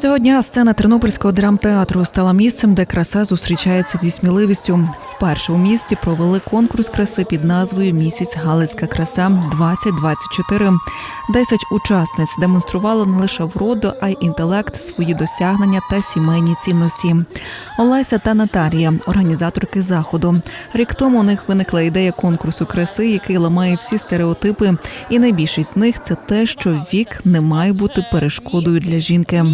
Цього дня сцена Тернопільського драмтеатру стала місцем, де краса зустрічається зі сміливістю. Вперше у місті провели конкурс краси під назвою Місіс Галицька краса 2024 Десять учасниць демонстрували не лише вроду, а й інтелект, свої досягнення та сімейні цінності. Олеся та Наталія, організаторки заходу. Рік тому у них виникла ідея конкурсу краси, який ламає всі стереотипи. І найбільшість з них це те, що вік не має бути перешкодою для жінки.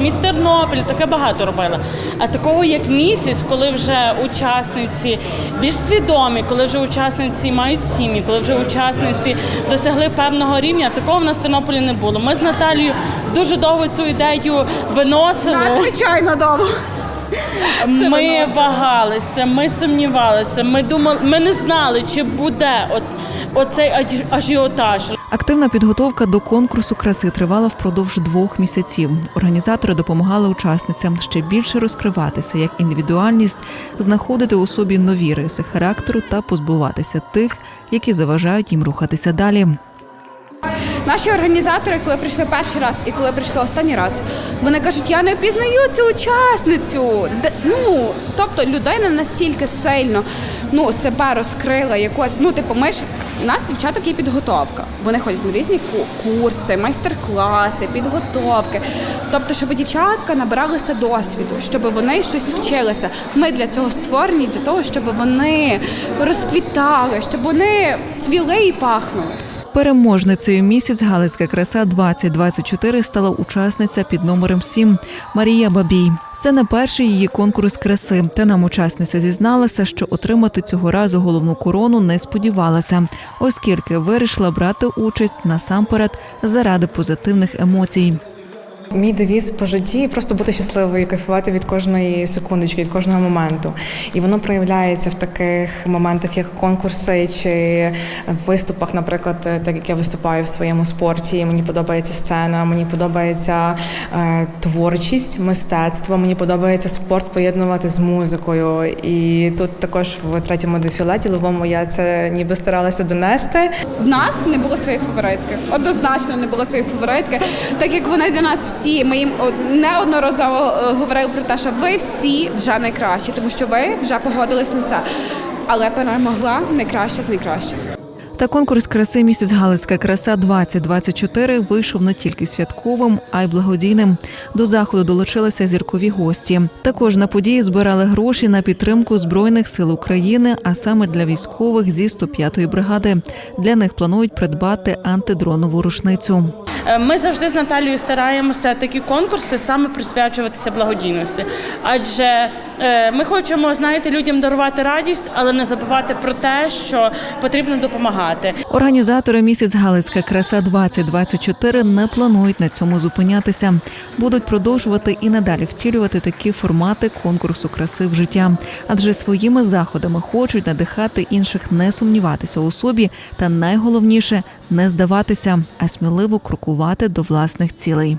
Міс Тернопіль таке багато робила. А такого як місяць, коли вже учасниці більш свідомі, коли вже учасниці мають сім'ї, коли вже учасниці досягли певного рівня, такого в нас в Тернополі не було. Ми з Наталією дуже довго цю ідею виносили. Надзвичайно довго. Ми вагалися, ми сумнівалися. Ми думали, ми не знали, чи буде от оцей аж- ажіотаж. Активна підготовка до конкурсу краси тривала впродовж двох місяців. Організатори допомагали учасницям ще більше розкриватися як індивідуальність, знаходити у собі нові риси характеру та позбуватися тих, які заважають їм рухатися далі. Наші організатори, коли прийшли перший раз і коли прийшли останній раз, вони кажуть, я не впізнаю цю учасницю. Ну, тобто людина настільки сильно ну, себе розкрила якось. Ну, типу, ми ж у нас дівчаток є підготовка. Вони ходять на різні курси, майстер-класи, підготовки. Тобто, щоб дівчатка набиралися досвіду, щоб вони щось вчилися. Ми для цього створені, для того, щоб вони розквітали, щоб вони цвіли і пахнули. Переможницею місяць Галицька краса 2024 стала учасниця під номером 7 Марія Бабій. Це не перший її конкурс краси. Та нам учасниця зізналася, що отримати цього разу головну корону не сподівалася, оскільки вирішила брати участь насамперед заради позитивних емоцій. Мій девіз по житті просто бути щасливою, кайфувати від кожної секундочки, від кожного моменту. І воно проявляється в таких моментах, як конкурси чи виступах, наприклад, так як я виступаю в своєму спорті. Мені подобається сцена, мені подобається е, творчість, мистецтво. Мені подобається спорт поєднувати з музикою. І тут також в третьому дефіле діловому я це ніби старалася донести. В нас не було своєї фаворитки. Однозначно не було своєї фаворитки. Так як вони для нас всі, ми їм од- неодноразово е, говорили про те, що ви всі вже найкращі, тому що ви вже погодились на це. Але перемогла найкраща з найкращих. Та конкурс краси місяць Галицька краса 2024 вийшов не тільки святковим, а й благодійним. До заходу долучилися зіркові гості. Також на події збирали гроші на підтримку збройних сил України, а саме для військових зі 105-ї бригади. Для них планують придбати антидронову рушницю. Е, Ми завжди з Наталією стараємося такі конкурси саме присвячуватися благодійності. Адже ми хочемо, знаєте, людям дарувати радість, але не забувати про те, що потрібно допомагати. Організатори місяць Галицька краса 2024 не планують на цьому зупинятися. Будуть продовжувати і надалі втілювати такі формати конкурсу краси в життя, адже своїми заходами хочуть надихати інших не сумніватися у собі та найголовніше не здаватися, а сміливо крокувати до власних цілей.